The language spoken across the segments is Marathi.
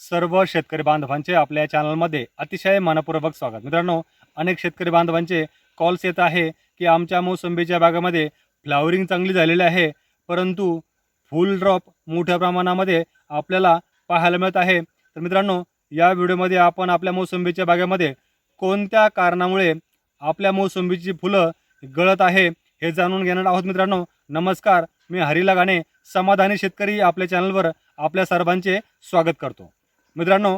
सर्व शेतकरी बांधवांचे आपल्या चॅनलमध्ये अतिशय मनपूर्वक स्वागत. मित्रांनो अनेक शेतकरी बांधवांचे कॉल्स येत आहे की आमच्या मोसंबीच्या बागेमध्ये फ्लावरिंग चांगली झालेली आहे परंतु फुल ड्रॉप मोठ्या प्रमाणामध्ये आपल्याला पाहायला मिळत आहे. तर मित्रांनो या व्हिडिओमध्ये आपण आपल्या मोसंबीच्या बागेमध्ये कोणत्या कारणामुळे आपल्या मोसंबीची फुलं गळत आहे हे जाणून घेणार आहोत मित्रांनो. नमस्कार मी हरिला गाणे समाधानी शेतकरी आपल्या चॅनलवर आपल्या सर्वांचे स्वागत करतो. मित्रांनो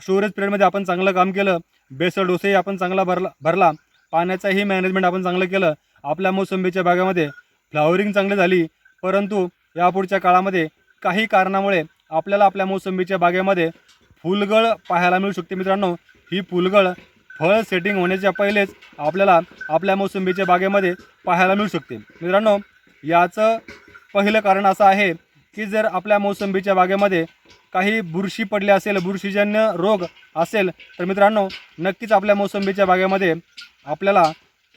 स्टोरेज पिरियडमध्ये आपण चांगलं काम केलं बेसळ डोसेही आपण चांगला भरला भरला पाण्याचंही मॅनेजमेंट आपण चांगलं केलं आपल्या मोसंबीच्या बागेमध्ये फ्लावरिंग चांगली झाली परंतु यापुढच्या काळामध्ये काही कारणामुळे आपल्याला आपल्या मोसंबीच्या बागेमध्ये फुलगळ पाहायला मिळू शकते मित्रांनो. ही फुलगळ फळ सेटिंग होण्याच्या पहिलेच आपल्याला आपल्या मोसंबीच्या बागेमध्ये पाहायला मिळू शकते. मित्रांनो याचं पहिलं कारण असं आहे की जर आपल्या मोसंबीच्या बागेमध्ये काही बुरशी पडली असेल बुरशीजन्य रोग असेल तर मित्रांनो नक्कीच आपल्या मोसंबीच्या बागेमध्ये आपल्याला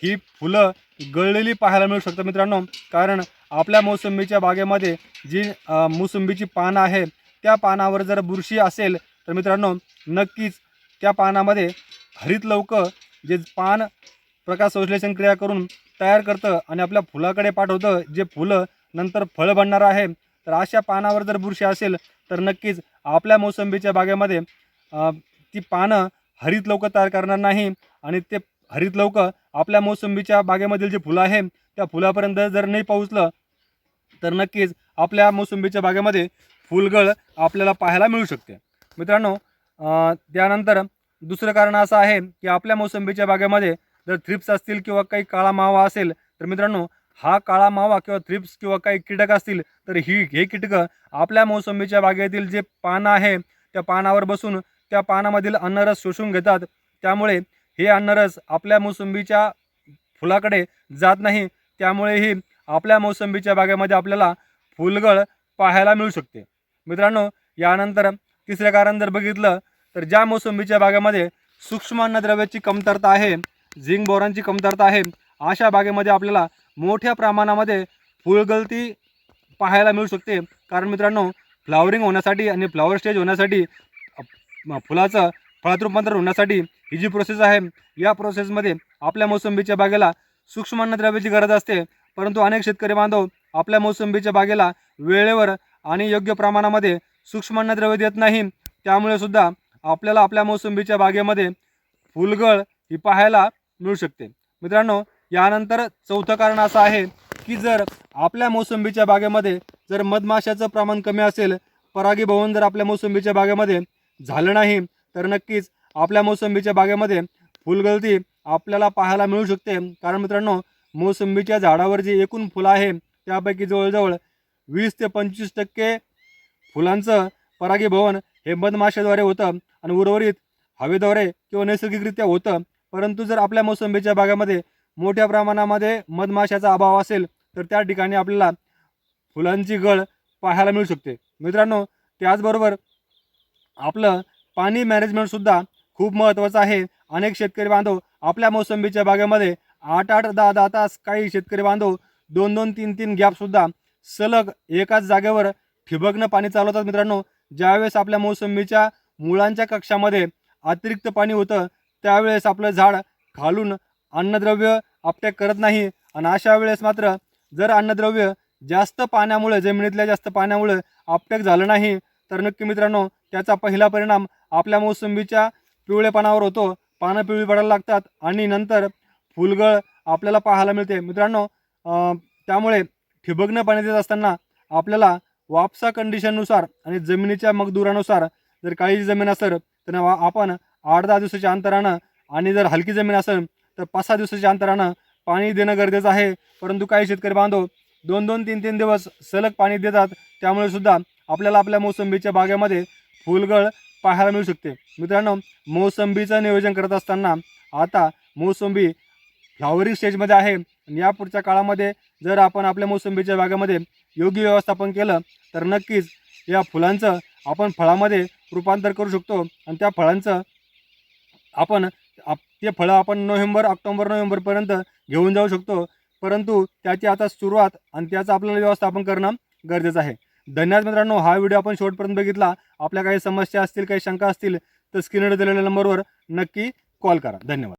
ही फुलं गळलेली पाहायला मिळू शकतात मित्रांनो. कारण आपल्या मोसंबीच्या बागेमध्ये जी मोसंबीची पानं आहे त्या पानावर जर बुरशी असेल तर मित्रांनो नक्कीच त्या पानामध्ये हरित लवकर जे पान प्रकाश संश्लेषण क्रिया करून तयार करतं आणि आपल्या फुलाकडे पाठवतं जे फुलं नंतर फळ बनणार आहे तर अशा पानावर जर बुरशी असेल तर नक्कीच आपल्या मोसंबीच्या बागेमध्ये ती पानं हरित लवकर तयार करणार नाही आणि ते हरित लवकर आपल्या मोसंबीच्या बागेमधील जे फुलं आहे त्या फुलापर्यंत जर नाही पोहोचलं तर नक्कीच आपल्या मोसंबीच्या बागेमध्ये फुलगळ आपल्याला पाहायला मिळू शकते. मित्रांनो त्यानंतर दुसरं कारण असं आहे की आपल्या मोसंबीच्या बागेमध्ये जर थ्रिप्स असतील किंवा काही काळा मावा असेल तर मित्रांनो हा काळा मावा किंवा थ्रिप्स किंवा काही कीटक असतील तर ही हे कीटकं आपल्या मोसंबीच्या बागेतील जे पानं आहे त्या पानावर बसून त्या पानामधील अन्नरस शोषून घेतात. त्यामुळे हे अन्नरस आपल्या मोसंबीच्या फुलाकडे जात नाही. त्यामुळेही आपल्या मोसंबीच्या बागेमध्ये आपल्याला फुलगळ पाहायला मिळू शकते. मित्रांनो यानंतर तिसरं कारण जर बघितलं तर ज्या मोसंबीच्या बागेमध्ये सूक्ष्म अन्नद्रव्याची कमतरता आहे झिंक बोरांची कमतरता आहे अशा बागेमध्ये आपल्याला मोठ्या प्रमाणामध्ये फुलगळती पाहायला मिळू शकते. कारण मित्रांनो फ्लावरिंग होण्यासाठी आणि फ्लावर स्टेज होण्यासाठी फुलाचं फळात रूपांतर होण्यासाठी ही जी प्रोसेस आहे. या प्रोसेसमध्ये आपल्या मोसंबीच्या बागेला सूक्ष्म अन्नद्रव्याची गरज असते. परंतु अनेक शेतकरी बांधव आपल्या मोसंबीच्या बागेला वेळेवर आणि योग्य प्रमाणामध्ये सूक्ष्म अन्नद्रव्य देत नाही. त्यामुळे सुद्धा आपल्याला आपल्या मोसंबीच्या बागेमध्ये फुलगळ ही पाहायला मिळू शकते. मित्रांनो यानंतर चौथं कारण असं आहे की जर आपल्या मोसंबीच्या बागेमध्ये जर मधमाशाचं प्रमाण कमी असेल परागीभवन जर आपल्या मोसंबीच्या बागेमध्ये झालं नाही तर नक्कीच आपल्या मोसंबीच्या बागेमध्ये फुलगळती आपल्याला पाहायला मिळू शकते. कारण मित्रांनो मोसंबीच्या झाडावर जी एकूण फुलं आहे त्यापैकी जवळजवळ वीस ते पंचवीस टक्के फुलांचं परागीभवन हे मधमाशाद्वारे होतं आणि उर्वरित हवेद्वारे किंवा नैसर्गिकरित्या होतं. परंतु जर आपल्या मोसंबीच्या बागेमध्ये मोठ्या प्रमाणामध्ये मधमाशाचा अभाव असेल तर त्या ठिकाणी आपल्याला फुलांची गळ पाहायला मिळू शकते. मित्रांनो त्याचबरोबर आपलं पाणी मॅनेजमेंटसुद्धा खूप महत्त्वाचं आहे. अनेक शेतकरी बांधव आपल्या मोसंबीच्या बागेमध्ये आठ आठ दहा दहा तास काही शेतकरी बांधव दोन दोन तीन तीन गॅपसुद्धा सलग एकाच जागेवर ठिबकनं पाणी चालवतात. मित्रांनो ज्यावेळेस आपल्या मोसंबीच्या मुळांच्या कक्षामध्ये अतिरिक्त पाणी होतं त्यावेळेस आपलं झाड खालून अन्नद्रव्य अपटॅक करत नाही. आणि अशा वेळेस मात्र जर अन्नद्रव्य जास्त पाण्यामुळे जमिनीतल्या जास्त पाण्यामुळे आपटेक झालं नाही तर नक्की मित्रांनो त्याचा पहिला परिणाम आपल्या मोसंबीच्या पिवळेपणावर होतो. पानं पिवळी पडायला लागतात आणि नंतर फुलगळ आपल्याला पाहायला मिळते. मित्रांनो त्यामुळे ठिबकनं पाणी देत असताना आपल्याला वापसा कंडिशननुसार आणि जमिनीच्या मगदुरानुसार जर काळीची जमीन असेल तर वा- आपण आठ दहा दिवसाच्या अंतरानं आणि जर हलकी जमीन असेल तर पाच सहा दिवसाच्या अंतरानं पाणी देणं गरजेचं आहे. परंतु काही शेतकरी बांधव दोन दोन तीन तीन दिवस सलग पाणी देतात. त्यामुळे सुद्धा आपल्याला आपल्या मोसंबीच्या बागेमध्ये फुलगळ पाहायला मिळू शकते. मित्रांनो मोसंबीचं नियोजन करत असताना आता मोसंबी फ्लावरिंग स्टेजमध्ये आहे. आणि या पुढच्या काळामध्ये जर आपण आपल्या मोसंबीच्या बागेमध्ये योग्य व्यवस्थापन केलं तर नक्कीच या फुलांचं आपण फळामध्ये रूपांतर करू शकतो. आणि त्या फळांचं आपण आप ते फळं आपण नोव्हेंबर ऑक्टोबर नोव्हेंबरपर्यंत घेऊन जाऊ शकतो. परंतु त्याची आता सुरुवात आणि त्याचं आपल्याला व्यवस्थापन करणं गरजेचं आहे. धन्यवाद मित्रांनो हा व्हिडिओ आपण शेवटपर्यंत बघितला. आपल्या काही समस्या असतील काही शंका असतील तर स्क्रीनवर दिलेल्या नंबरवर नक्की कॉल करा. धन्यवाद.